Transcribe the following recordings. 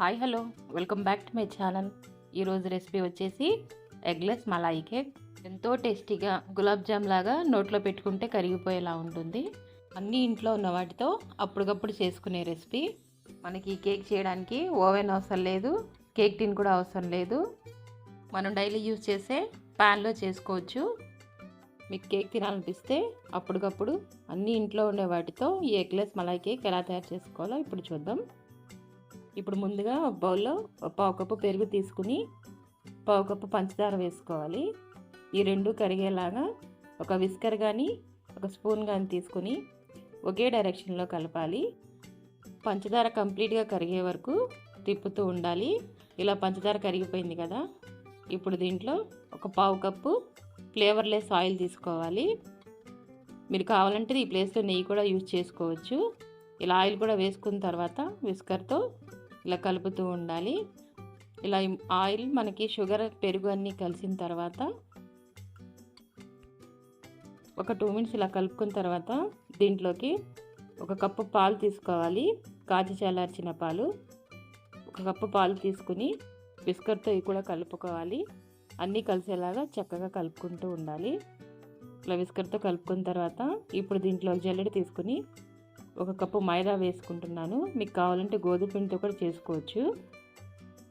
Hi hello welcome back to my channel ఈరోజు recipe వచ్చేసి eggless malai cake ఎంతో టేస్టీగా గులాబ్ జామ్ లాగా నోట్లో పెట్టుకుంటే కరిగిపోయేలా ఉంటుంది. అన్నీ ఇంట్లో ఉన్న వాటితో అప్పటికప్పుడు చేసుకునే రెసిపీ మనకి ఈ కేక్ చేయడానికి ఓవెన్ అవసరం లేదు కేక్ టిన్ కూడా అవసరం లేదు. మనం డైలీ యూజ్ చేసే ప్యాన్లో చేసుకోవచ్చు. మీకు కేక్ తినాలనిపిస్తే అప్పటికప్పుడు అన్ని ఇంట్లో ఉండే వాటితో ఈ ఎగ్లెస్ మలాయి కేక్ ఎలా తయారు చేసుకోవాలో ఇప్పుడు చూద్దాం. ఇప్పుడు ముందుగా బౌల్లో పావు కప్పు పెరుగు తీసుకుని పావు కప్పు పంచదార వేసుకోవాలి. ఈ రెండు కరిగేలాగా ఒక విస్కర్ కానీ ఒక స్పూన్ కానీ తీసుకుని ఒకే డైరెక్షన్లో కలపాలి. పంచదార కంప్లీట్గా కరిగే వరకు తిప్పుతూ ఉండాలి. ఇలా పంచదార కరిగిపోయింది కదా ఇప్పుడు దీంట్లో ఒక పావు కప్పు ఫ్లేవర్లెస్ ఆయిల్ తీసుకోవాలి. మీరు కావాలంటే ఈ ప్లేస్లో నెయ్యి కూడా యూజ్ చేసుకోవచ్చు. ఇలా ఆయిల్ కూడా వేసుకున్న తర్వాత విస్కర్తో ఇలా కలుపుతూ ఉండాలి. ఇలా ఆయిల్ మనకి షుగర్ పెరుగు అన్నీ కలిసిన తర్వాత ఒక టూ మినిట్స్ ఇలా కలుపుకున్న తర్వాత దీంట్లోకి ఒక కప్పు పాలు తీసుకోవాలి. కాచి చల్లార్చిన పాలు. ఒక కప్పు పాలు తీసుకుని బిస్కెట్తో ఇవి కూడా కలుపుకోవాలి. అన్నీ కలిసేలాగా చక్కగా కలుపుకుంటూ ఉండాలి. ఇలా విస్కర్తో కలుపుకున్న తర్వాత ఇప్పుడు దీంట్లో జల్లెడ తీసుకుని ఒక కప్పు మైదా వేసుకుంటున్నాను. మీకు కావాలంటే గోధుమ పిండితో కూడా చేసుకోవచ్చు.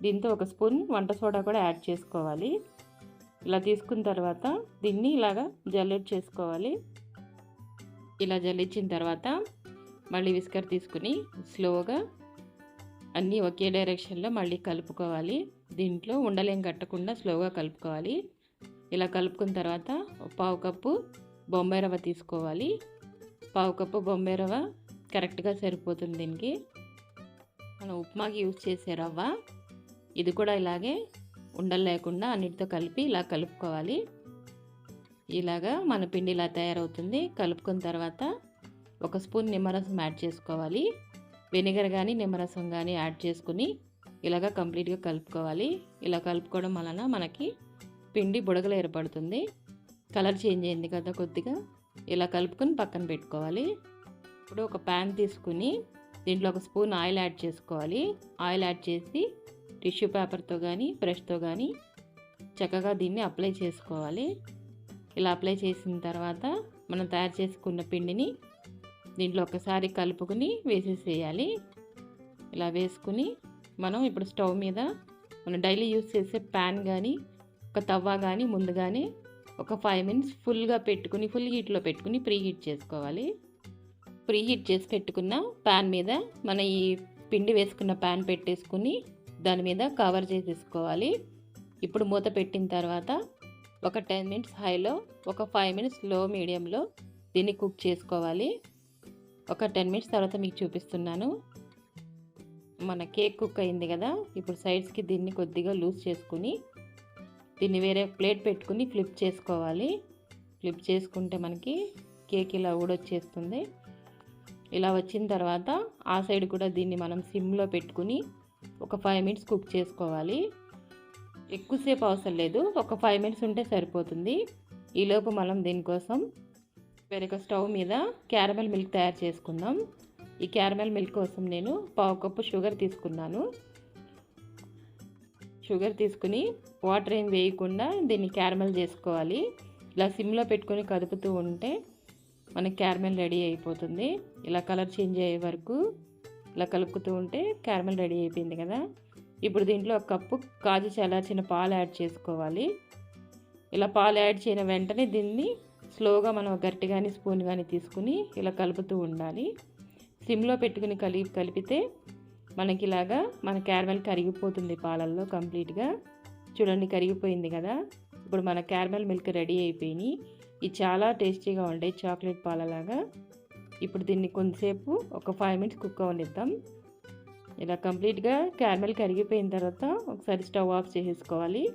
దీంతో ఒక స్పూన్ వంట సోడా కూడా యాడ్ చేసుకోవాలి. ఇలా తీసుకున్న తర్వాత దీన్ని ఇలాగా జల్లెడ్ చేసుకోవాలి. ఇలా జల్లించిన తర్వాత మళ్ళీ విస్కర్ తీసుకుని స్లోగా అన్నీ ఒకే డైరెక్షన్లో మళ్ళీ కలుపుకోవాలి. దీంట్లో ఉండలేం కట్టకుండా స్లోగా కలుపుకోవాలి. ఇలా కలుపుకున్న తర్వాత పావు కప్పు బొంబాయి రవ్వ తీసుకోవాలి. పావు కప్పు బొంబాయి రవ్వ కరెక్ట్గా సరిపోతుంది దీనికి. మనం ఉప్మాకి యూజ్ చేసే రవ్వ. ఇది కూడా ఇలాగే ఉండలు లేకుండా అన్నిటితో కలిపి ఇలా కలుపుకోవాలి. ఇలాగా మన పిండి ఇలా తయారవుతుంది. కలుపుకున్న తర్వాత ఒక స్పూన్ నిమ్మరసం యాడ్ చేసుకోవాలి. వెనిగర్ కానీ నిమ్మరసం కానీ యాడ్ చేసుకుని ఇలాగ కంప్లీట్గా కలుపుకోవాలి. ఇలా కలుపుకోవడం వలన మనకి పిండి బుడగలు ఏర్పడుతుంది. కలర్ చేంజ్ అయింది కదా కొద్దిగా. ఇలా కలుపుకొని పక్కన పెట్టుకోవాలి. ఇప్పుడు ఒక ప్యాన్ తీసుకుని దీంట్లో ఒక స్పూన్ ఆయిల్ యాడ్ చేసుకోవాలి. ఆయిల్ యాడ్ చేసి టిష్యూ పేపర్తో కానీ బ్రష్తో కానీ చక్కగా దీన్ని అప్లై చేసుకోవాలి. ఇలా అప్లై చేసిన తర్వాత మనం తయారు చేసుకున్న పిండిని దీంట్లో ఒకసారి కలుపుకుని వేసేసేయాలి. ఇలా వేసుకుని మనం ఇప్పుడు స్టవ్ మీద మనం డైలీ యూస్ చేసే ప్యాన్ కానీ ఒక తవ్వ కానీ ముందుగానే ఒక ఫైవ్ మినిట్స్ ఫుల్గా పెట్టుకుని ఫుల్ హీట్లో పెట్టుకుని ప్రీ హీట్ చేసుకోవాలి. ప్రీ హీట్ చేసి పెట్టుకున్న ప్యాన్ మీద మన ఈ పిండి వేసుకున్న ప్యాన్ పెట్టేసుకుని దాని మీద కవర్ చేసేసుకోవాలి ఇప్పుడు మూత పెట్టిన తర్వాత ఒక టెన్ మినిట్స్ హైలో ఒక ఫైవ్ మినిట్స్లో మీడియంలో దీన్ని కుక్ చేసుకోవాలి. ఒక టెన్ మినిట్స్ తర్వాత మీకు చూపిస్తున్నాను. మన కేక్ కుక్ అయింది కదా ఇప్పుడు సైడ్స్కి దీన్ని కొద్దిగా లూజ్ చేసుకుని దీన్ని వేరే ప్లేట్ పెట్టుకుని ఫ్లిప్ చేసుకోవాలి. ఫ్లిప్ చేసుకుంటే మనకి కేక్ ఇలా ఊడొచ్చేస్తుంది. ఇలా వచ్చిన తర్వాత ఆ సైడ్ కూడా దీన్ని మనం సిమ్లో పెట్టుకుని ఒక ఫైవ్ మినిట్స్ కుక్ చేసుకోవాలి. ఎక్కువసేపు అవసరం లేదు. ఒక ఫైవ్ మినిట్స్ ఉంటే సరిపోతుంది. ఈలోపు మనం దీనికోసం వేరొక స్టవ్ మీద క్యారమెల్ మిల్క్ తయారు చేసుకుందాం. ఈ క్యారమెల్ మిల్క్ కోసం నేను పావు కప్పు షుగర్ తీసుకున్నాను. షుగర్ తీసుకుని వాటర్ ఏం వేయకుండా దీన్ని క్యారమెల్ చేసుకోవాలి. ఇలా సిమ్లో పెట్టుకొని కదుపుతూ ఉంటే మనకి క్యారమెల్ రెడీ అయిపోతుంది. ఇలా కలర్ చేంజ్ అయ్యే వరకు ఇలా కలుపుతూ ఉంటే క్యారమెల్ రెడీ అయిపోయింది కదా. ఇప్పుడు దీంట్లో ఒక కప్పు కాజు చల్లార్చిన పాలు యాడ్ చేసుకోవాలి. ఇలా పాలు యాడ్ చేసిన వెంటనే దీన్ని స్లోగా మనం గట్టి కానీ స్పూన్ కానీ తీసుకుని ఇలా కలుపుతూ ఉండాలి. సిమ్లో పెట్టుకుని కలిపి కలిపితే మనకి ఇలాగా మన క్యారమెల్ కరిగిపోతుంది పాలల్లో కంప్లీట్గా. చూడండి కరిగిపోయింది కదా. ఇప్పుడు మన క్యారమెల్ మిల్క్ రెడీ అయిపోయినాయి ఇది చాలా టేస్టీగా ఉంటాయి చాక్లెట్ పాలలాగా. ఇప్పుడు దీన్ని కొంతసేపు ఒక ఫైవ్ మినిట్స్ కుక్ అవనిద్దాం. ఇలా కంప్లీట్గా క్యారమెల్ కరిగిపోయిన తర్వాత ఒకసారి స్టవ్ ఆఫ్ చేసేసుకోవాలి.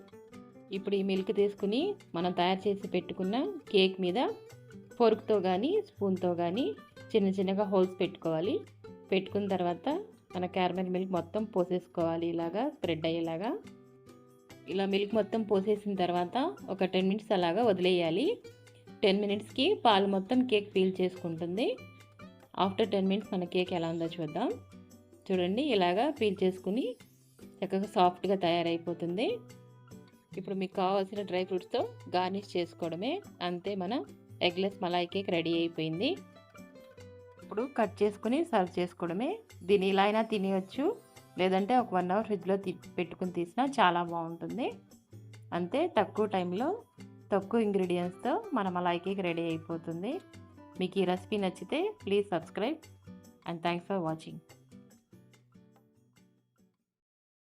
ఇప్పుడు ఈ మిల్క్ తీసుకుని మనం తయారు చేసి పెట్టుకున్న కేక్ మీద ఫోర్క్తో కానీ స్పూన్తో కానీ చిన్న చిన్నగా హోల్స్ పెట్టుకోవాలి. పెట్టుకున్న తర్వాత మన క్యారమెల్ మిల్క్ మొత్తం పోసేసుకోవాలి ఇలాగా స్ప్రెడ్ అయ్యేలాగా. ఇలా మిల్క్ మొత్తం పోసేసిన తర్వాత ఒక టెన్ మినిట్స్ అలాగా వదిలేయాలి. టెన్ మినిట్స్కి పాలు మొత్తం కేక్ పీల్ చేసుకుంటుంది. ఆఫ్టర్ టెన్ మినిట్స్ మన కేక్ ఎలా ఉందో చూద్దాం. చూడండి ఇలాగా పీల్ చేసుకుని చక్కగా సాఫ్ట్గా తయారైపోతుంది. ఇప్పుడు మీకు కావాల్సిన డ్రై ఫ్రూట్స్తో గార్నిష్ చేసుకోవడమే. అంతే మన ఎగ్లెస్ మలాయి కేక్ రెడీ అయిపోయింది. ఇప్పుడు కట్ చేసుకుని సర్వ్ చేసుకోవడమే. దీన్ని ఇలా అయినా తినేయచ్చు. లేదంటే ఒక వన్ అవర్ ఫ్రిడ్జ్లో పెట్టుకుని తీసినా చాలా బాగుంటుంది. అంతే తక్కువ టైంలో తక్కువ ఇంగ్రీడియంట్స్తో మన మలాయి రెడీ అయిపోతుంది. మీకు ఈ రెసిపీ నచ్చితే please subscribe and thanks for watching.